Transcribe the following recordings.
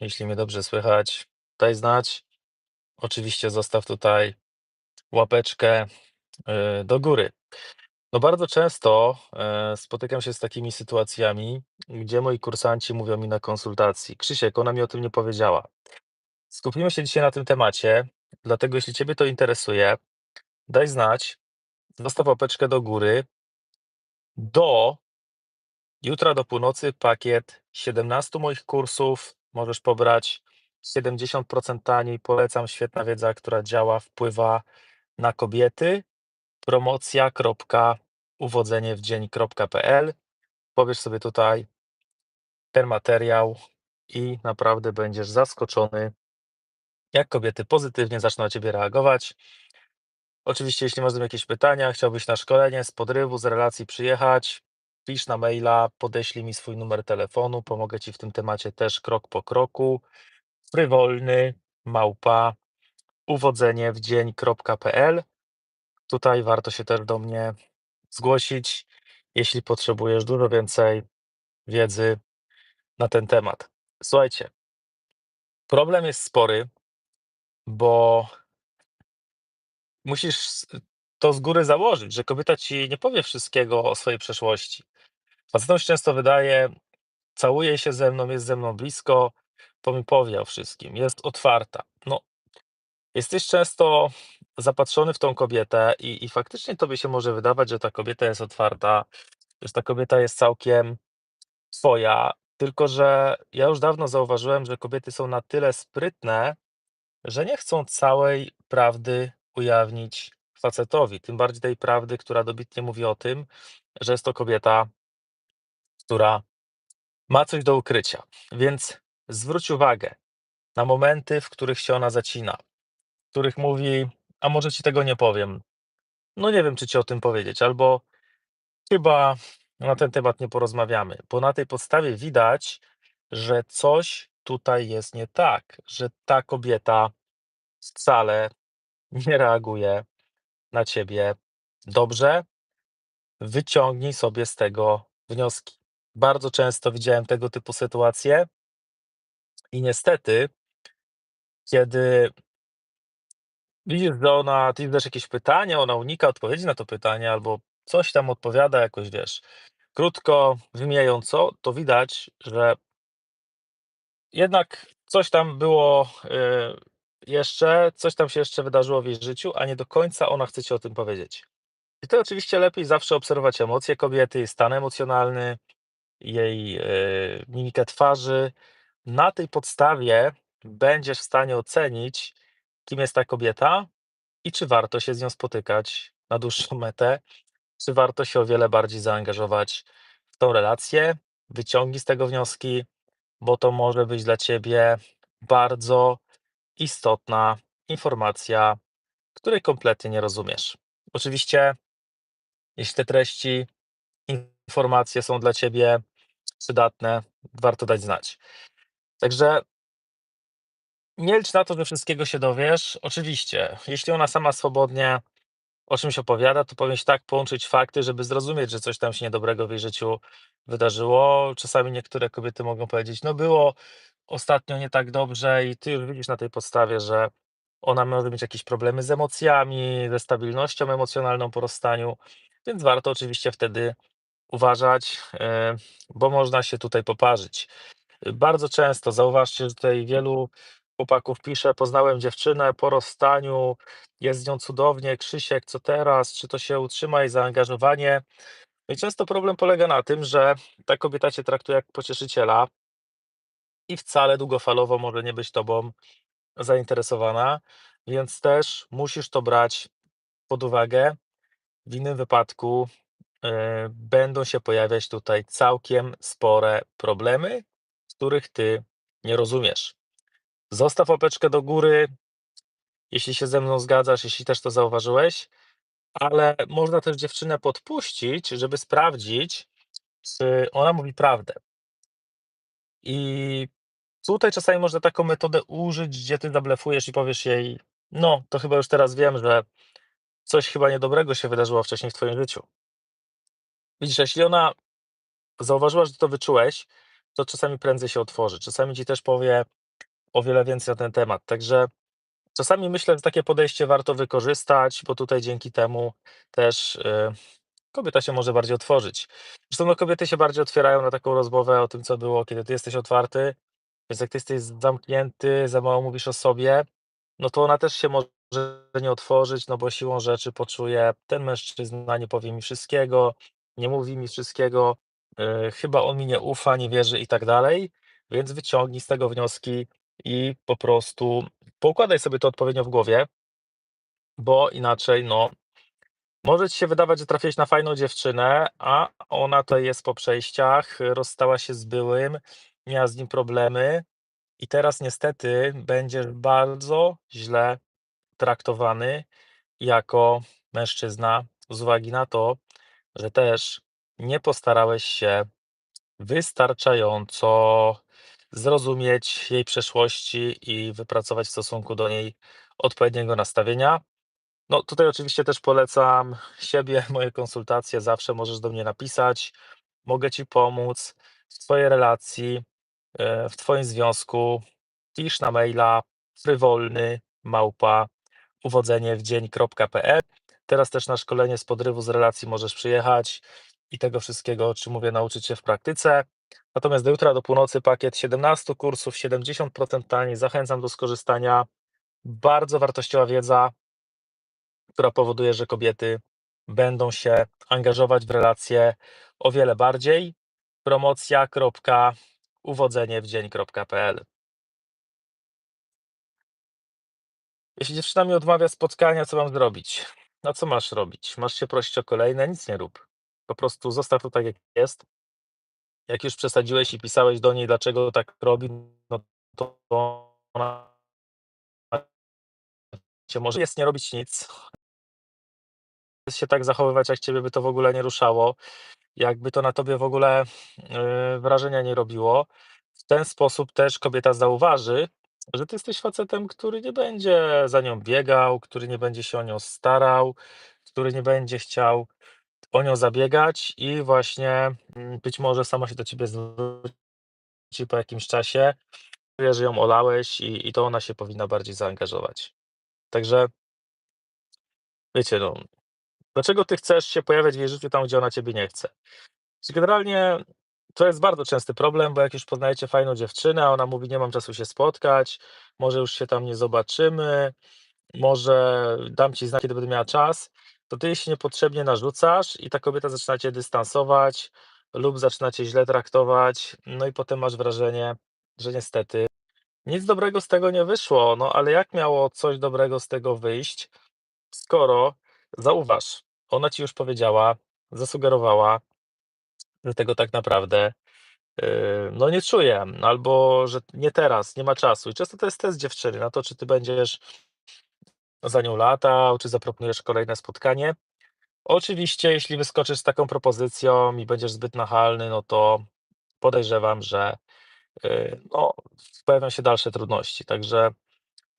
Jeśli mnie dobrze słychać, daj znać. Oczywiście zostaw tutaj łapeczkę y, do góry. No bardzo często e, spotykam się z takimi sytuacjami, gdzie moi kursanci mówią mi na konsultacji: Krzysiek, ona mi o tym nie powiedziała. Skupimy się dzisiaj na tym temacie, dlatego jeśli Ciebie to interesuje, daj znać, zostaw łapeczkę do góry. Do jutra do północy pakiet 17 moich kursów możesz pobrać 70% taniej. Polecam, świetna wiedza, która działa, wpływa na kobiety. Promocja.uwodzeniewdzień.pl Pobierz sobie tutaj ten materiał i naprawdę będziesz zaskoczony, jak kobiety pozytywnie zaczną na Ciebie reagować. Oczywiście, jeśli masz jakieś pytania, chciałbyś na szkolenie z podrywu, z relacji przyjechać, pisz na maila, podeślij mi swój numer telefonu, pomogę Ci w tym temacie też krok po kroku. Frywolny, małpa, uwodzeniewdzień.pl Tutaj warto się też do mnie zgłosić, jeśli potrzebujesz dużo więcej wiedzy na ten temat. Słuchajcie, problem jest spory, bo musisz to z góry założyć, że kobieta ci nie powie wszystkiego o swojej przeszłości. Facetom się często wydaje, całuje się ze mną, jest ze mną blisko, to mi powie o wszystkim, jest otwarta. No, jesteś często zapatrzony w tą kobietę i, i faktycznie tobie się może wydawać, że ta kobieta jest otwarta, że ta kobieta jest całkiem twoja, tylko że ja już dawno zauważyłem, że kobiety są na tyle sprytne, że nie chcą całej prawdy ujawnić facetowi, tym bardziej tej prawdy, która dobitnie mówi o tym, że jest to kobieta, która ma coś do ukrycia. Więc zwróć uwagę na momenty, w których się ona zacina, w których mówi, a może ci tego nie powiem. No nie wiem, czy ci o tym powiedzieć, albo chyba na ten temat nie porozmawiamy, bo na tej podstawie widać, że coś tutaj jest nie tak, że ta kobieta wcale nie reaguje na ciebie dobrze. Wyciągnij sobie z tego wnioski. Bardzo często widziałem tego typu sytuacje i niestety, kiedy widzisz, że ona, ty zadasz jakieś pytanie, ona unika odpowiedzi na to pytanie albo coś tam odpowiada jakoś, wiesz, krótko, wymijająco, to widać, że jednak coś tam było y, jeszcze, coś tam się jeszcze wydarzyło w jej życiu, a nie do końca ona chce ci o tym powiedzieć. I to oczywiście lepiej zawsze obserwować emocje kobiety, jej stan emocjonalny, jej y, mimikę twarzy. Na tej podstawie będziesz w stanie ocenić, kim jest ta kobieta i czy warto się z nią spotykać na dłuższą metę, czy warto się o wiele bardziej zaangażować w tą relację. Wyciągnij z tego wnioski, bo to może być dla ciebie bardzo istotna informacja, której kompletnie nie rozumiesz. Oczywiście, jeśli te treści, informacje są dla ciebie przydatne, warto dać znać. Także nie licz na to, że wszystkiego się dowiesz. Oczywiście, jeśli ona sama swobodnie o czymś opowiada, to powinieneś tak połączyć fakty, żeby zrozumieć, że coś tam się niedobrego w jej życiu wydarzyło. Czasami niektóre kobiety mogą powiedzieć, no było ostatnio nie tak dobrze i ty już widzisz na tej podstawie, że ona może mieć jakieś problemy z emocjami, ze stabilnością emocjonalną po rozstaniu, więc warto oczywiście wtedy uważać, e, bo można się tutaj poparzyć. Bardzo często zauważcie, że tutaj wielu chłopaków pisze, poznałem dziewczynę po rozstaniu, jest z nią cudownie, Krzysiek, co teraz, czy to się utrzyma i zaangażowanie. No i często problem polega na tym, że ta kobieta cię traktuje jak pocieszyciela i wcale długofalowo może nie być tobą zainteresowana, więc też musisz to brać pod uwagę. W innym wypadku będą się pojawiać tutaj całkiem spore problemy, których ty nie rozumiesz. Zostaw łapeczkę do góry, jeśli się ze mną zgadzasz, jeśli też to zauważyłeś, ale można też dziewczynę podpuścić, żeby sprawdzić, czy ona mówi prawdę. I tutaj czasami można taką metodę użyć, gdzie ty zablefujesz i powiesz jej, no to chyba już teraz wiem, że coś chyba niedobrego się wydarzyło wcześniej w twoim życiu. Widzisz, jeśli ona zauważyła, że to wyczułeś, to czasami prędzej się otworzy. Czasami ci też powie, o wiele więcej na ten temat. Także czasami myślę, że takie podejście warto wykorzystać, bo tutaj dzięki temu też, y, kobieta się może bardziej otworzyć. Zresztą, no, kobiety się bardziej otwierają na taką rozmowę o tym, co było, kiedy ty jesteś otwarty, więc jak ty jesteś zamknięty, za mało mówisz o sobie, no to ona też się może nie otworzyć, no bo siłą rzeczy poczuje: "Ten mężczyzna nie powie mi wszystkiego, nie mówi mi wszystkiego, y, chyba on mi nie ufa, nie wierzy" i tak dalej. Więc wyciągnij z tego wnioski i po prostu poukładaj sobie to odpowiednio w głowie bo inaczej, no, może ci się wydawać, że trafiłeś na fajną dziewczynę, a ona tutaj jest po przejściach, rozstała się z byłym, miała z nim problemy i teraz niestety będziesz bardzo źle traktowany jako mężczyzna z uwagi na to, że też nie postarałeś się wystarczająco zrozumieć jej przeszłości i wypracować w stosunku do niej odpowiedniego nastawienia. No, tutaj oczywiście też polecam siebie, moje konsultacje, zawsze możesz do mnie napisać, mogę ci pomóc w twojej relacji, e, w twoim związku. Pisz na maila frywolny małpa uwodzeniewdzień.pl. Teraz też na szkolenie z podrywu z relacji możesz przyjechać i tego wszystkiego, o czym mówię, nauczyć się w praktyce. Natomiast do jutra do północy pakiet 17 kursów, 70% taniej. Zachęcam do skorzystania. Bardzo wartościowa wiedza, która powoduje, że kobiety będą się angażować w relacje o wiele bardziej. Promocja.uwodzeniewdzień.pl Jeśli dziewczyna mi odmawia spotkania, co mam zrobić? No co masz robić? Masz się prosić o kolejne? Nic nie rób. Po prostu zostaw to tak, jak jest. Jak już przesadziłeś i pisałeś do niej, dlaczego tak robi, no to ona cię może jest nie robić nic. Się tak zachowywać, jak ciebie by to w ogóle nie ruszało, jakby to na tobie w ogóle, yy, wrażenia nie robiło. W ten sposób też kobieta zauważy, że ty jesteś facetem, który nie będzie za nią biegał, który nie będzie się o nią starał, który nie będzie chciał o nią zabiegać i właśnie, mm, być może sama się do ciebie zwróci po jakimś czasie, że ją olałeś i i to ona się powinna bardziej zaangażować. Także wiecie, no, dlaczego ty chcesz się pojawiać w jej życiu tam, gdzie ona ciebie nie chce? Generalnie to jest bardzo częsty problem, bo jak już poznajecie fajną dziewczynę, a ona mówi: "Nie mam czasu się spotkać, może już się tam nie zobaczymy, może dam ci znać, kiedy będę miała czas", to ty jej się niepotrzebnie narzucasz i ta kobieta zaczyna cię dystansować lub zaczyna cię źle traktować, no i potem masz wrażenie, że niestety nic dobrego z tego nie wyszło. No, ale jak miało coś dobrego z tego wyjść, skoro zauważ, ona ci już powiedziała, zasugerowała, że tego tak naprawdę, yy, no, nie czuje, albo że nie teraz, nie ma czasu. I często to jest test dziewczyny na to, czy ty będziesz za nią latał, czy zaproponujesz kolejne spotkanie. Oczywiście, jeśli wyskoczysz z taką propozycją i będziesz zbyt nachalny, no to podejrzewam, że, yy, no, pojawią się dalsze trudności. Także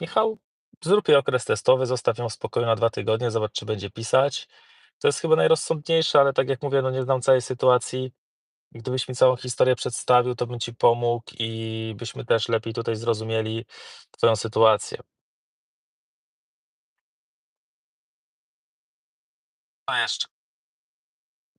Michał, zrób jej okres testowy, zostaw ją w spokoju na 2 tygodnie, zobacz, czy będzie pisać. To jest chyba najrozsądniejsze, ale tak jak mówię, no, nie znam całej sytuacji. Gdybyś mi całą historię przedstawił, to bym ci pomógł i byśmy też lepiej tutaj zrozumieli twoją sytuację. Co jeszcze?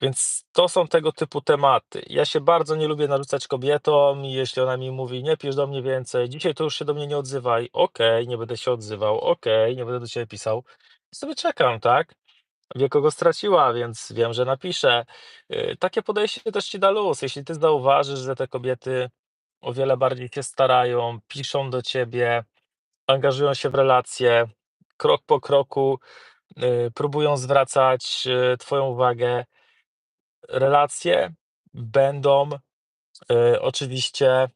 Więc to są tego typu tematy. Ja się bardzo nie lubię narzucać kobietom i jeśli ona mi mówi: "Nie pisz do mnie więcej, dzisiaj to już się do mnie nie odzywaj", okej, nie będę się odzywał, okej, nie będę do ciebie pisał. I sobie czekam, tak? Wie, kogo straciła, więc wiem, że napisze. Yy, takie podejście też ci da luz. Jeśli ty zauważysz, że te kobiety o wiele bardziej się starają, piszą do ciebie, angażują się w relacje, krok po kroku, yy, próbują zwracać, yy, twoją uwagę relacje będą, oczywiście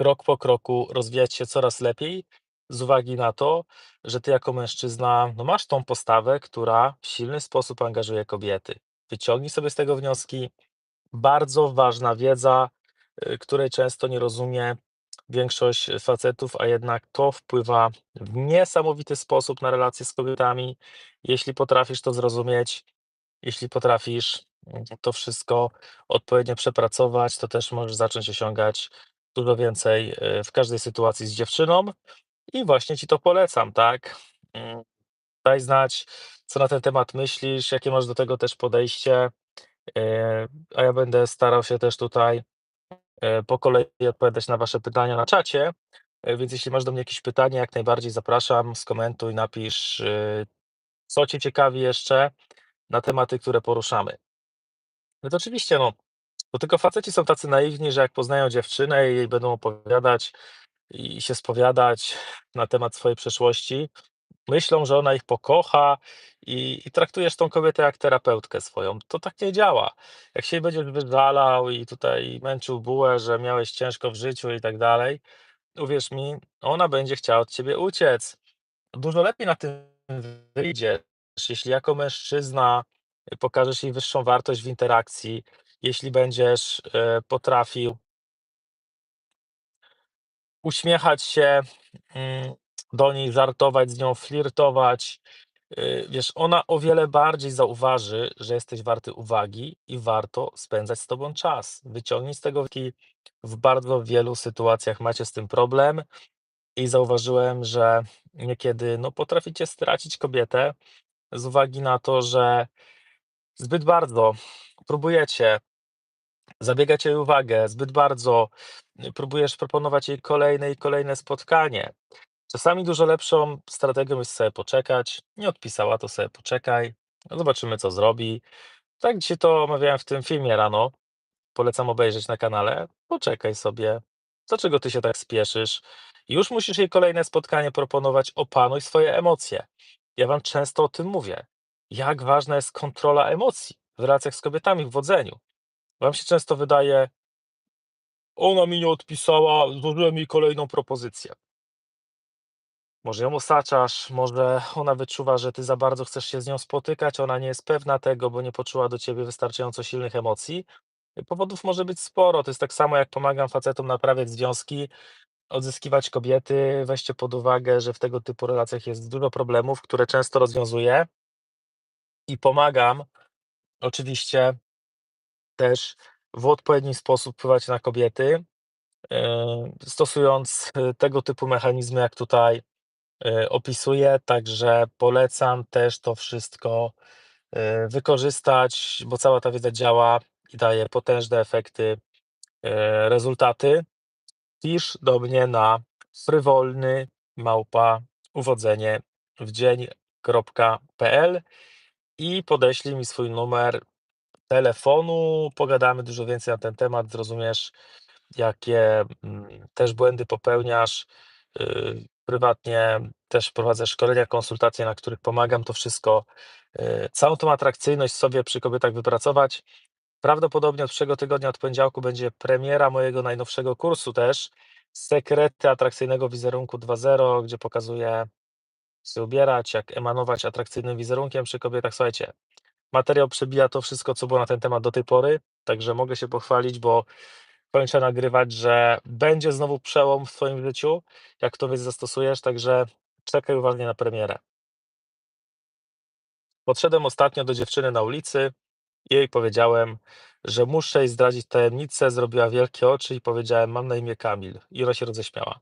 krok po kroku rozwijać się coraz lepiej, z uwagi na to, że ty jako mężczyzna, no, masz tą postawę, która w silny sposób angażuje kobiety. Wyciągnij sobie z tego wnioski. Bardzo ważna wiedza, yy, której często nie rozumie większość facetów, a jednak to wpływa w niesamowity sposób na relacje z kobietami. Jeśli potrafisz to zrozumieć, jeśli potrafisz, mm, to wszystko odpowiednio przepracować, to też możesz zacząć osiągać dużo więcej, yy, w każdej sytuacji z dziewczyną i właśnie ci to polecam, tak? Yy, daj znać, co na ten temat myślisz, jakie masz do tego też podejście, yy, a ja będę starał się też tutaj, yy, po kolei odpowiadać na wasze pytania na czacie, yy, więc jeśli masz do mnie jakieś pytanie, jak najbardziej zapraszam, skomentuj, napisz, co cię ciekawi jeszcze na tematy, które poruszamy. No to oczywiście, no, bo tylko faceci są tacy naiwni, że jak poznają dziewczynę i jej będą opowiadać i się spowiadać na temat swojej przeszłości, myślą, że ona ich pokocha i i traktujesz tą kobietę jak terapeutkę swoją. To tak nie działa. Jak się będziesz wyżalał i tutaj męczył bułę, że miałeś ciężko w życiu i tak dalej, uwierz mi, ona będzie chciała od ciebie uciec. Dużo lepiej na tym wyjdziesz, jeśli jako mężczyzna pokażesz jej wyższą wartość w interakcji, jeśli będziesz, yy, potrafił uśmiechać się, mm, do niej, żartować z nią, flirtować. Yy, wiesz, ona o wiele bardziej zauważy, że jesteś warty uwagi i warto spędzać z tobą czas. Wyciągnij z tego wnioski. W bardzo wielu sytuacjach macie z tym problem i zauważyłem, że niekiedy, no, potraficie stracić kobietę z uwagi na to, że zbyt bardzo próbujecie zabiegać o jej uwagę, zbyt bardzo, yy, próbujesz proponować jej kolejne i kolejne spotkanie. Czasami dużo lepszą strategią jest sobie poczekać. Nie odpisała, to sobie poczekaj, no zobaczymy, co zrobi. Tak dzisiaj to omawiałem w tym filmie rano, polecam obejrzeć na kanale. Poczekaj sobie, dlaczego ty się tak spieszysz? Już musisz jej kolejne spotkanie proponować, opanuj swoje emocje. Ja wam często o tym mówię, jak ważna jest kontrola emocji w relacjach z kobietami, w wodzeniu. Wam się często wydaje ona mi nie odpisała, złożyłem jej kolejną propozycję. Może ją osaczasz, może ona wyczuwa, że ty za bardzo chcesz się z nią spotykać, ona nie jest pewna tego, bo nie poczuła do ciebie wystarczająco silnych emocji. Powodów może być sporo, to jest tak samo, jak pomagam facetom naprawiać związki, odzyskiwać kobiety. Weźcie pod uwagę, że w tego typu relacjach jest dużo problemów, które często rozwiązuję i pomagam oczywiście też w odpowiedni sposób wpływać na kobiety, yy, stosując, yy, tego typu mechanizmy, jak tutaj, yy, opisuję. Także polecam też to wszystko, wykorzystać, bo cała ta wiedza działa i daje potężne efekty, rezultaty. Pisz do mnie na frywolny małpa uwodzenie w dzień.pl i podeślij mi swój numer telefonu. Pogadamy dużo więcej na ten temat, zrozumiesz, jakie, mm, też błędy popełniasz. Yy, prywatnie też prowadzę szkolenia, konsultacje, na których pomagam to wszystko, yy, całą tą atrakcyjność sobie przy kobietach wypracować. Prawdopodobnie od przyszłego tygodnia, od poniedziałku będzie premiera mojego najnowszego kursu też, Sekrety atrakcyjnego wizerunku 2.0, gdzie pokazuję, jak się ubierać, jak emanować atrakcyjnym wizerunkiem przy kobietach. Słuchajcie, materiał przebija to wszystko, co było na ten temat do tej pory, także mogę się pochwalić, bo kończę nagrywać, że będzie znowu przełom w twoim życiu, jak tą wiedzę zastosujesz, także czekaj uważnie na premierę. Podszedłem ostatnio do dziewczyny na ulicy i jej powiedziałem, że muszę jej zdradzić tajemnicę. Zrobiła wielkie oczy i powiedziałem: „Mam na imię Kamil” i ona się roześmiała.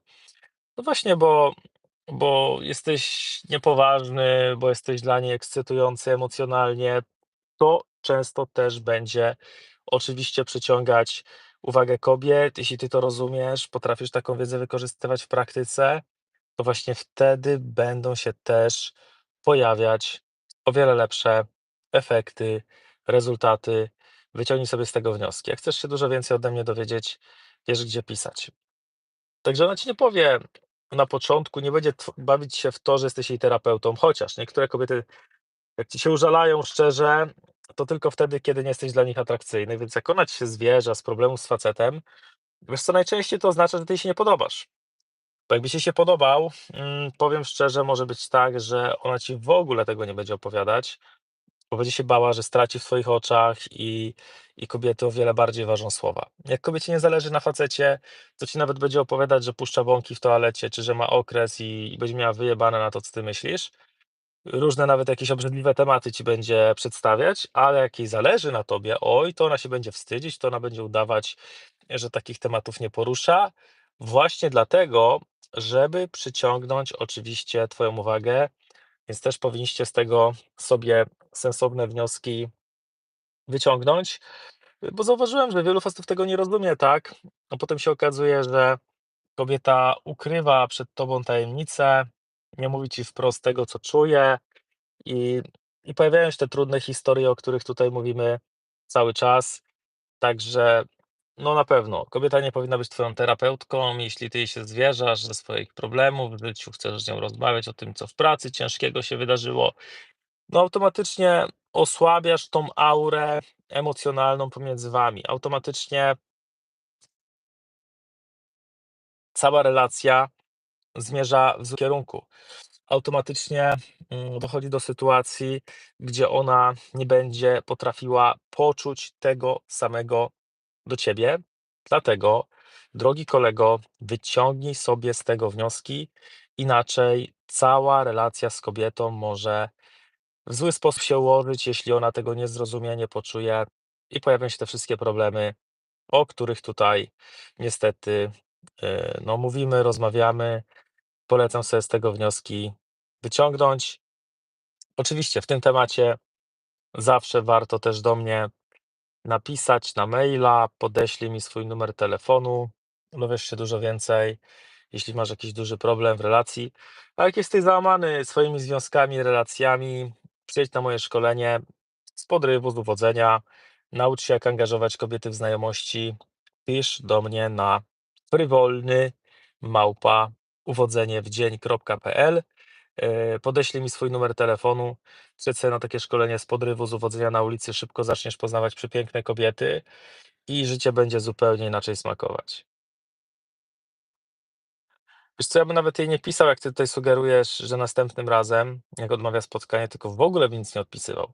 No właśnie, bo bo jesteś niepoważny, bo jesteś dla niej ekscytujący emocjonalnie. To często też będzie oczywiście przyciągać uwagę kobiet. Jeśli ty to rozumiesz, potrafisz taką wiedzę wykorzystywać w praktyce, to właśnie wtedy będą się też pojawiać o wiele lepsze efekty, rezultaty. Wyciągnij sobie z tego wnioski. Jak chcesz się dużo więcej ode mnie dowiedzieć, wiesz, gdzie pisać. Także ona ci nie powie na początku, nie będzie bawić się w to, że jesteś jej terapeutą, chociaż niektóre kobiety, jak ci się użalają szczerze, to tylko wtedy, kiedy nie jesteś dla nich atrakcyjny, więc jak ona ci się zwierza z problemu z facetem, wiesz co, najczęściej to oznacza, że ty się nie podobasz. Bo jakbyś jej się podobał, mm, powiem szczerze, może być tak, że ona ci w ogóle tego nie będzie opowiadać, bo będzie się bała, że straci w twoich oczach i i kobiety o wiele bardziej ważą słowa. Jak kobiecie nie zależy na facecie, to ci nawet będzie opowiadać, że puszcza bąki w toalecie, czy że ma okres i i będzie miała wyjebane na to, co ty myślisz. Różne nawet jakieś obrzydliwe tematy ci będzie przedstawiać, ale jak jej zależy na tobie, oj, to ona się będzie wstydzić, to ona będzie udawać, że takich tematów nie porusza, właśnie dlatego, żeby przyciągnąć oczywiście Twoją uwagę, więc też powinniście z tego sobie sensowne wnioski wyciągnąć, bo zauważyłem, że wielu facetów tego nie rozumie, tak? A potem się okazuje, że kobieta ukrywa przed tobą tajemnicę, nie mówi ci wprost tego, co czuje i, i pojawiają się te trudne historie, o których tutaj mówimy cały czas. Także no na pewno, kobieta nie powinna być twoją terapeutką, jeśli ty jej się zwierzasz ze swoich problemów w życiu, chcesz z nią rozmawiać o tym, co w pracy ciężkiego się wydarzyło, no automatycznie osłabiasz tą aurę emocjonalną pomiędzy wami. Automatycznie cała relacja zmierza w złym kierunku. Automatycznie mm, dochodzi do sytuacji, gdzie ona nie będzie potrafiła poczuć tego samego do ciebie. Dlatego, drogi kolego, wyciągnij sobie z tego wnioski, inaczej cała relacja z kobietą może w zły sposób się ułożyć, jeśli ona tego nie zrozumie, nie poczuje i pojawią się te wszystkie problemy, o których tutaj niestety yy, no, mówimy, rozmawiamy. Polecam sobie z tego wnioski wyciągnąć. Oczywiście w tym temacie zawsze warto też do mnie napisać na maila, podeślij mi swój numer telefonu, dowiesz się dużo więcej, jeśli masz jakiś duży problem w relacji. A jak jesteś załamany swoimi związkami, relacjami, przyjedź na moje szkolenie z podrywu, z uwodzenia, naucz się jak angażować kobiety w znajomości, pisz do mnie na frywolny małpa uwodzenie w dzień.pl E, Podeślij mi swój numer telefonu, sobie na takie szkolenie z podrywu, z uwodzenia na ulicy, szybko zaczniesz poznawać przepiękne kobiety i życie będzie zupełnie inaczej smakować. Wiesz co, ja bym nawet jej nie pisał, jak ty tutaj sugerujesz, że następnym razem, jak odmawia spotkanie, tylko w ogóle bym nic nie odpisywał.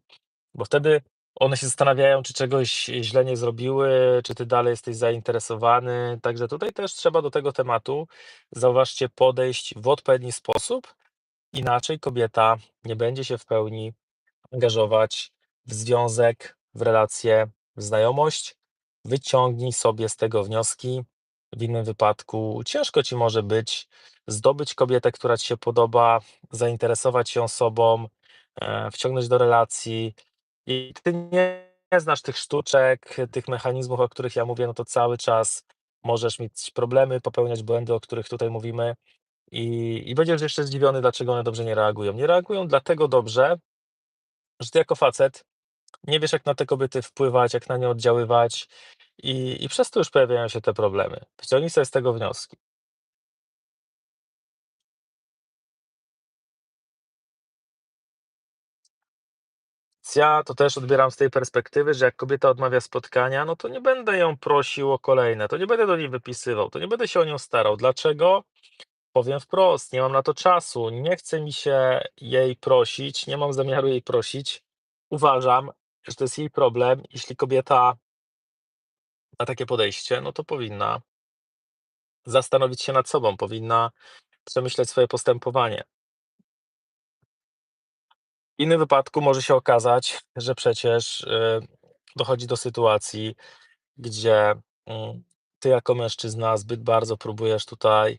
Bo wtedy one się zastanawiają, czy czegoś źle nie zrobiły, czy ty dalej jesteś zainteresowany. Także tutaj też trzeba do tego tematu, zauważcie, podejść w odpowiedni sposób, Inaczej kobieta nie będzie się w pełni angażować w związek, w relację, w znajomość. Wyciągnij sobie z tego wnioski. W innym wypadku ciężko ci może być zdobyć kobietę, która ci się podoba, zainteresować się sobą, e, wciągnąć do relacji. I ty nie znasz tych sztuczek, tych mechanizmów, o których ja mówię, no to cały czas możesz mieć problemy, popełniać błędy, o których tutaj mówimy. I, I będziesz jeszcze zdziwiony, dlaczego one dobrze nie reagują. Nie reagują dlatego dobrze, że ty jako facet nie wiesz, jak na te kobiety wpływać, jak na nie oddziaływać, i, i przez to już pojawiają się te problemy. Wyciągnij sobie z tego wnioski. Ja to też odbieram z tej perspektywy, że jak kobieta odmawia spotkania, no to nie będę ją prosił o kolejne, to nie będę do niej wypisywał, to nie będę się o nią starał. Dlaczego? Powiem wprost, nie mam na to czasu, nie chce mi się jej prosić, nie mam zamiaru jej prosić. Uważam, że to jest jej problem. Jeśli kobieta ma takie podejście, no to powinna zastanowić się nad sobą, powinna przemyśleć swoje postępowanie. Innym wypadku może się okazać, że przecież y, dochodzi do sytuacji, gdzie mm, ty jako mężczyzna zbyt bardzo próbujesz tutaj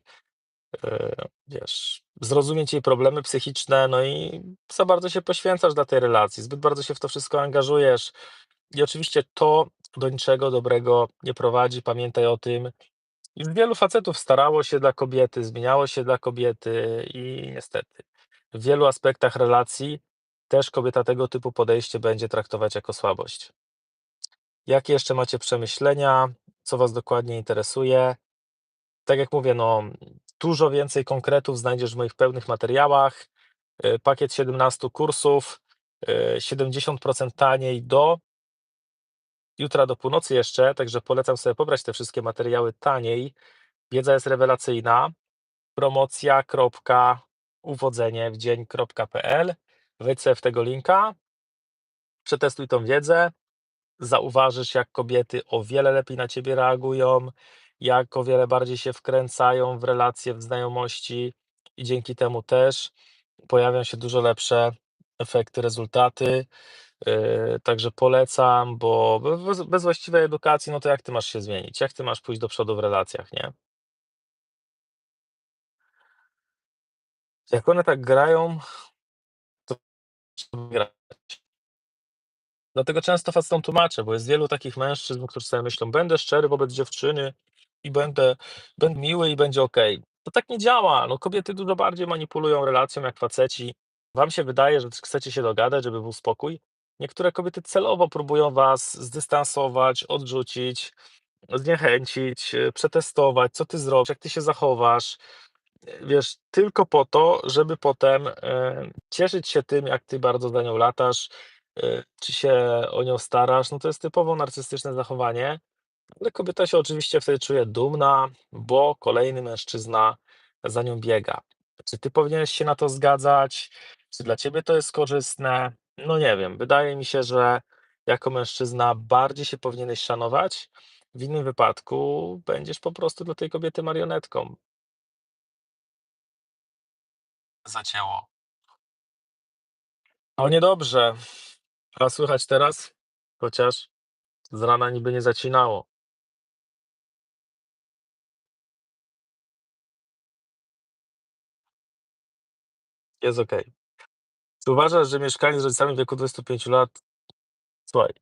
e, wiesz, zrozumieć jej problemy psychiczne, no i za bardzo się poświęcasz dla tej relacji, zbyt bardzo się w to wszystko angażujesz. I oczywiście to do niczego dobrego nie prowadzi. Pamiętaj o tym. Już wielu facetów starało się dla kobiety, zmieniało się dla kobiety i niestety w wielu aspektach relacji też kobieta tego typu podejście będzie traktować jako słabość. Jakie jeszcze macie przemyślenia? Co Was dokładnie interesuje? Tak jak mówię, no, dużo więcej konkretów znajdziesz w moich pełnych materiałach. Y, Pakiet 17 kursów, y, 70% taniej do jutra do północy jeszcze, także polecam sobie pobrać te wszystkie materiały taniej. Wiedza jest rewelacyjna. Promocja.uwodzenie w dzień.pl. Wejdź sobie w tego linka, przetestuj tą wiedzę, zauważysz, jak kobiety o wiele lepiej na ciebie reagują, jak o wiele bardziej się wkręcają w relacje, w znajomości i dzięki temu też pojawią się dużo lepsze efekty, rezultaty. Yy, także polecam, bo be bez właściwej edukacji, no to jak ty masz się zmienić? Jak ty masz pójść do przodu w relacjach, nie? Jak one tak grają, grać. Dlatego często facetom tłumaczę, bo jest wielu takich mężczyzn, którzy sobie myślą: "Będę szczery wobec dziewczyny i będę będę miły i będzie okej". To tak nie działa. No, kobiety dużo bardziej manipulują relacją jak faceci. Wam się wydaje, że chcecie się dogadać, żeby był spokój. Niektóre kobiety celowo próbują was zdystansować, odrzucić, zniechęcić, przetestować, co ty zrobisz, jak ty się zachowasz. Wiesz, tylko po to, żeby potem, yy, cieszyć się tym, jak ty bardzo za nią latasz, yy, czy się o nią starasz. No to jest typowo narcystyczne zachowanie, ale kobieta się oczywiście wtedy czuje dumna, bo kolejny mężczyzna za nią biega. Czy ty powinieneś się na to zgadzać? Czy dla ciebie to jest korzystne? No nie wiem. Wydaje mi się, że jako mężczyzna bardziej się powinieneś szanować. W innym wypadku będziesz po prostu dla tej kobiety marionetką. Zacięło. O, niedobrze. A słychać teraz? Chociaż z rana niby nie zacinało. Jest okej. Czy uważasz, że mieszkanie z rodzicami w wieku 25 lat słuchaj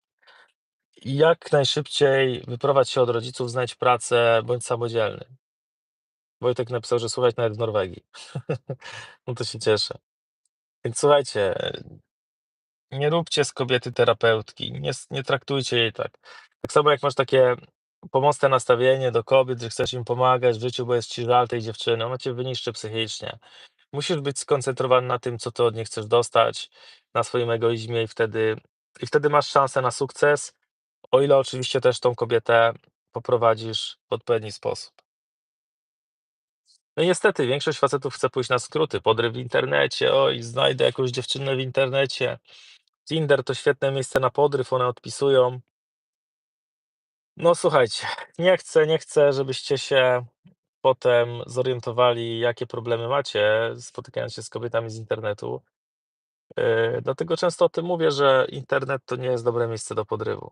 jak najszybciej wyprowadź się od rodziców, znajdź pracę, bądź samodzielny. Wojtek napisał, że słuchać nawet w Norwegii. No to się cieszę. Więc słuchajcie, nie róbcie z kobiety terapeutki, nie nie traktujcie jej tak. Tak samo jak masz takie pomocne nastawienie do kobiet, że chcesz im pomagać w życiu, bo jest ci żal tej dziewczyny, ona cię wyniszczy psychicznie. Musisz być skoncentrowany na tym, co ty od niej chcesz dostać, na swoim egoizmie i wtedy i wtedy masz szansę na sukces, o ile oczywiście też tą kobietę poprowadzisz w odpowiedni sposób. No niestety większość facetów chce pójść na skróty, podryw w internecie, oj, znajdę jakąś dziewczynę w internecie. Tinder to świetne miejsce na podryw, one odpisują. No słuchajcie, nie chcę nie chcę, żebyście się potem zorientowali, jakie problemy macie, spotykając się z kobietami z internetu. Yy, dlatego często o tym mówię, że internet to nie jest dobre miejsce do podrywu.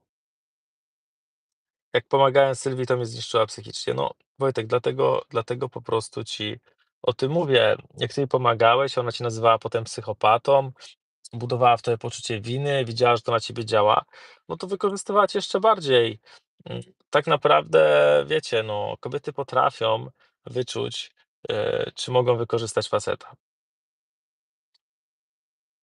Jak pomagałem Sylwii, to mnie zniszczyła psychicznie. No, Wojtek, dlatego dlatego po prostu ci o tym mówię. Jak ty jej pomagałeś, ona cię nazywała potem psychopatą, budowała w tobie poczucie winy, widziała, że to na ciebie działa, no to wykorzystywała cię jeszcze bardziej. Mm, tak naprawdę, wiecie, no, kobiety potrafią wyczuć, yy, czy mogą wykorzystać faceta.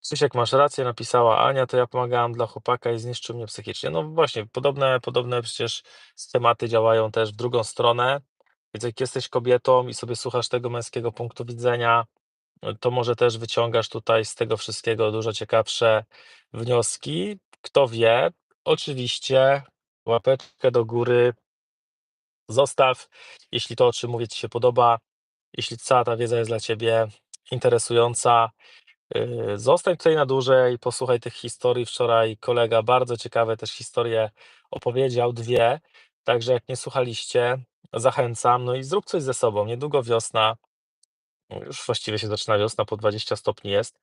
Krzysiek, masz rację, napisała Ania, to ja pomagałam dla chłopaka i zniszczył mnie psychicznie. No właśnie, podobne podobne przecież schematy działają też w drugą stronę, więc jak jesteś kobietą i sobie słuchasz tego męskiego punktu widzenia, no to może też wyciągasz tutaj z tego wszystkiego dużo ciekawsze wnioski. Kto wie, oczywiście łapeczkę do góry zostaw, jeśli to, o czym mówię, ci się podoba, jeśli cała ta wiedza jest dla ciebie interesująca. Yy, zostań tutaj na dłużej, posłuchaj tych historii. Wczoraj kolega bardzo ciekawe też historie opowiedział, 2, także jak nie słuchaliście, zachęcam. No i zrób coś ze sobą. Niedługo wiosna, już właściwie się zaczyna wiosna, po 20 stopni jest.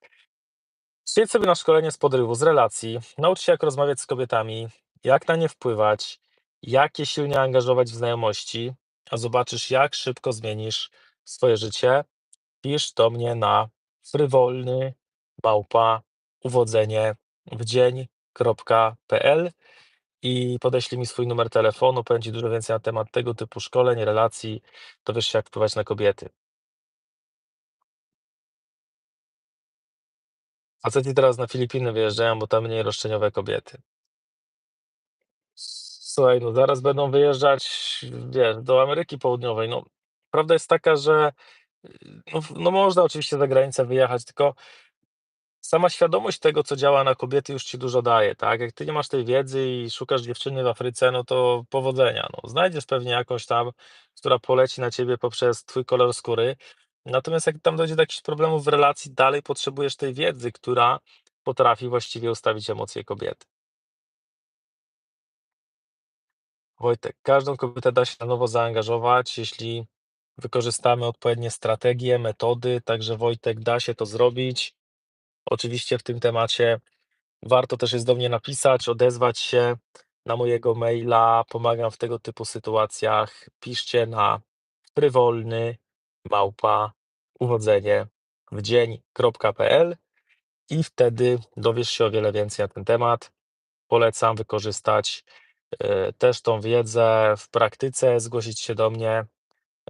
Przyjedź sobie na szkolenie z podrywu, z relacji, naucz się, jak rozmawiać z kobietami, jak na nie wpływać, jak je silnie angażować w znajomości, a zobaczysz, jak szybko zmienisz swoje życie. Pisz do mnie na frywolny@uwodzeniewdzień.pl i podeślij mi swój numer telefonu. Powiem dużo więcej na temat tego typu szkoleń, relacji, dowiesz się, jak wpływać na kobiety. Faceci teraz na Filipiny wyjeżdżają, bo tam mniej roszczeniowe kobiety. Słuchaj, no zaraz będą wyjeżdżać, wiesz, do Ameryki Południowej. No, prawda jest taka, że, no no można oczywiście za granicę wyjechać, tylko sama świadomość tego, co działa na kobiety, już ci dużo daje, tak? Jak ty nie masz tej wiedzy i szukasz dziewczyny w Afryce, no to powodzenia, no. Znajdziesz pewnie jakąś tam, która poleci na ciebie poprzez twój kolor skóry. Natomiast jak tam dojdzie do jakichś problemów w relacji, dalej potrzebujesz tej wiedzy, która potrafi właściwie ustawić emocje kobiety. Wojtek, każdą kobietę da się na nowo zaangażować, jeśli wykorzystamy odpowiednie strategie, metody, także Wojtek, da się to zrobić. Oczywiście w tym temacie Warto też jest do mnie napisać, odezwać się na mojego maila. Pomagam w tego typu sytuacjach. Piszcie na frywolny małpa uwodzenie w dzień.pl i wtedy dowiesz się o wiele więcej na ten temat. Polecam wykorzystać e, też tą wiedzę w praktyce, zgłosić się do mnie.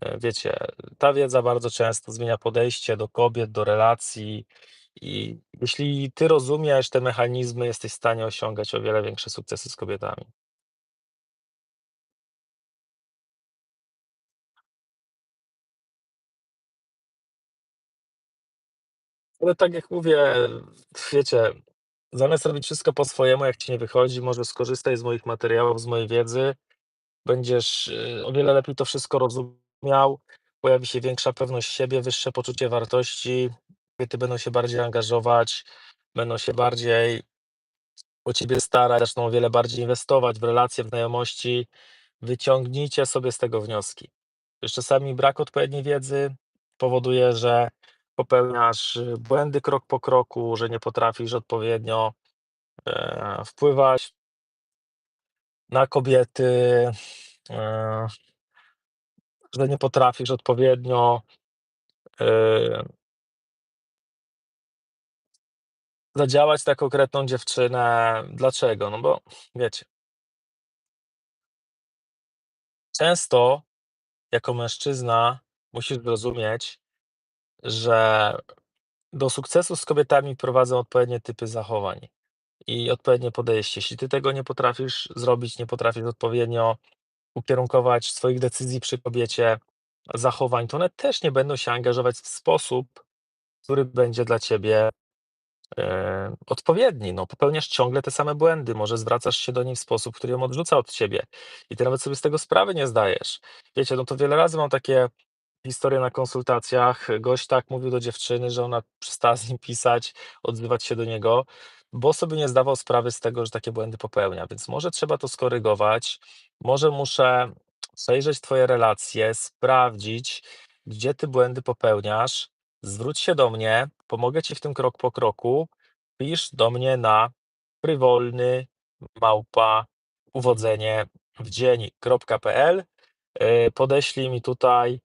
E, Wiecie, ta wiedza bardzo często zmienia podejście do kobiet, do relacji i jeśli ty rozumiesz te mechanizmy, jesteś w stanie osiągać o wiele większe sukcesy z kobietami. Ale tak jak mówię, wiecie, zamiast robić wszystko po swojemu, jak ci nie wychodzi, może skorzystaj z moich materiałów, z mojej wiedzy. Będziesz y, o wiele lepiej to wszystko rozumiał. Pojawi się większa pewność siebie, wyższe poczucie wartości. Kobiety będą się bardziej angażować, będą się bardziej o ciebie starać, zaczną o wiele bardziej inwestować w relacje, w znajomości. Wyciągnijcie sobie z tego wnioski. Już czasami brak odpowiedniej wiedzy powoduje, że popełniasz y, błędy krok po kroku, że nie potrafisz odpowiednio e, wpływać na kobiety, e, że nie potrafisz odpowiednio e, zadziałać na konkretną dziewczynę. Dlaczego? No bo wiecie, często jako mężczyzna musisz zrozumieć, że do sukcesu z kobietami prowadzą odpowiednie typy zachowań i odpowiednie podejście. Jeśli ty tego nie potrafisz zrobić, nie potrafisz odpowiednio ukierunkować swoich decyzji przy kobiecie, zachowań, to one też nie będą się angażować w sposób, który będzie dla ciebie e, odpowiedni. No, popełniasz ciągle te same błędy, może zwracasz się do niej w sposób, który ją odrzuca od ciebie i ty nawet sobie z tego sprawy nie zdajesz. Wiecie, no to wiele razy mam takie historie na konsultacjach. Gość tak mówił do dziewczyny, że ona przestała z nim pisać, odzywać się do niego, bo sobie nie zdawał sprawy z tego, że takie błędy popełnia. Więc może trzeba to skorygować, może muszę przejrzeć Twoje relacje, sprawdzić, gdzie Ty błędy popełniasz. Zwróć się do mnie, pomogę Ci w tym krok po kroku. Pisz do mnie na frywolny małpa uwodzenie w dzień.pl. Yy, Podeślij mi tutaj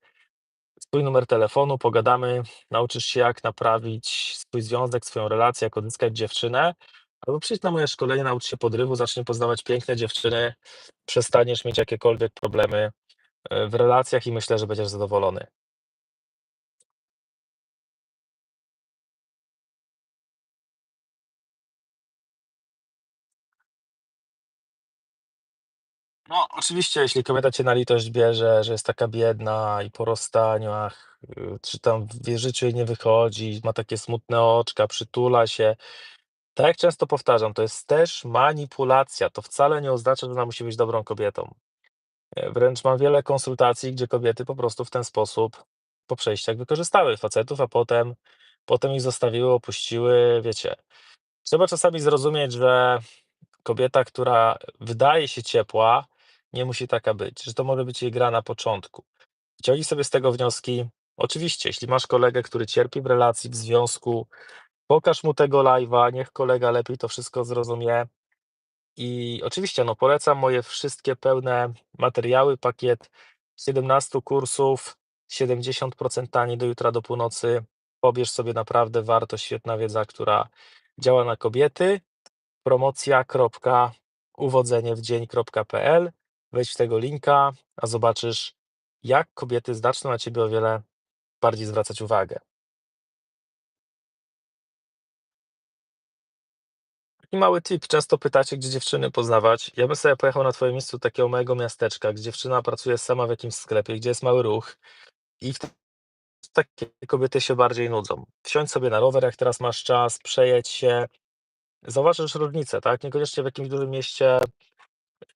swój numer telefonu, pogadamy, nauczysz się jak naprawić swój związek, swoją relację, jak odzyskać dziewczynę, albo przyjdź na moje szkolenie, naucz się podrywu, zacznij poznawać piękne dziewczyny, przestaniesz mieć jakiekolwiek problemy e, w relacjach i myślę, że będziesz zadowolony. No, oczywiście, jeśli kobieta cię na litość bierze, że jest taka biedna i po rozstaniach, y, czy tam w życiu jej nie wychodzi, ma takie smutne oczka, przytula się, tak jak często powtarzam, to jest też manipulacja. To wcale nie oznacza, że ona musi być dobrą kobietą. E, Wręcz mam wiele konsultacji, gdzie kobiety po prostu w ten sposób po przejściach wykorzystały facetów, a potem, potem ich zostawiły, opuściły. Wiecie, trzeba czasami zrozumieć, że kobieta, która wydaje się ciepła, nie musi taka być, że to może być jej gra na początku. Wyciągnij sobie z tego wnioski. Oczywiście, jeśli masz kolegę, który cierpi w relacji, w związku, pokaż mu tego live'a, niech kolega lepiej to wszystko zrozumie. I oczywiście, no polecam moje wszystkie pełne materiały, pakiet 17 kursów, 70% taniej do jutra do północy. Pobierz sobie naprawdę warto, świetna wiedza, która działa na kobiety. Promocja.uwodzeniewdzień.pl Wejdź w tego linka, a zobaczysz, jak kobiety zaczną na ciebie o wiele bardziej zwracać uwagę. I mały tip, często pytacie, gdzie dziewczyny poznawać. Ja bym sobie pojechał na twoje miejsce do takiego małego miasteczka, gdzie dziewczyna pracuje sama w jakimś sklepie, gdzie jest mały ruch i wtedy takie kobiety się bardziej nudzą. Wsiądź sobie na rower, jak teraz masz czas, przejedź się, zauważysz różnicę, tak? Niekoniecznie w jakimś dużym mieście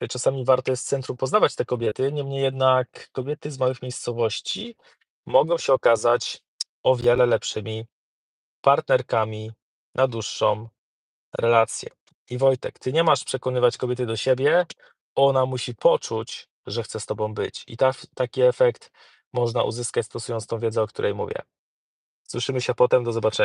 czasami warto jest w centrum poznawać te kobiety, niemniej jednak kobiety z małych miejscowości mogą się okazać o wiele lepszymi partnerkami na dłuższą relacje. I Wojtek, ty nie masz przekonywać kobiety do siebie, ona musi poczuć, że chce z tobą być. I ta, taki efekt można uzyskać stosując tą wiedzę, o której mówię. Słyszymy się potem, do zobaczenia.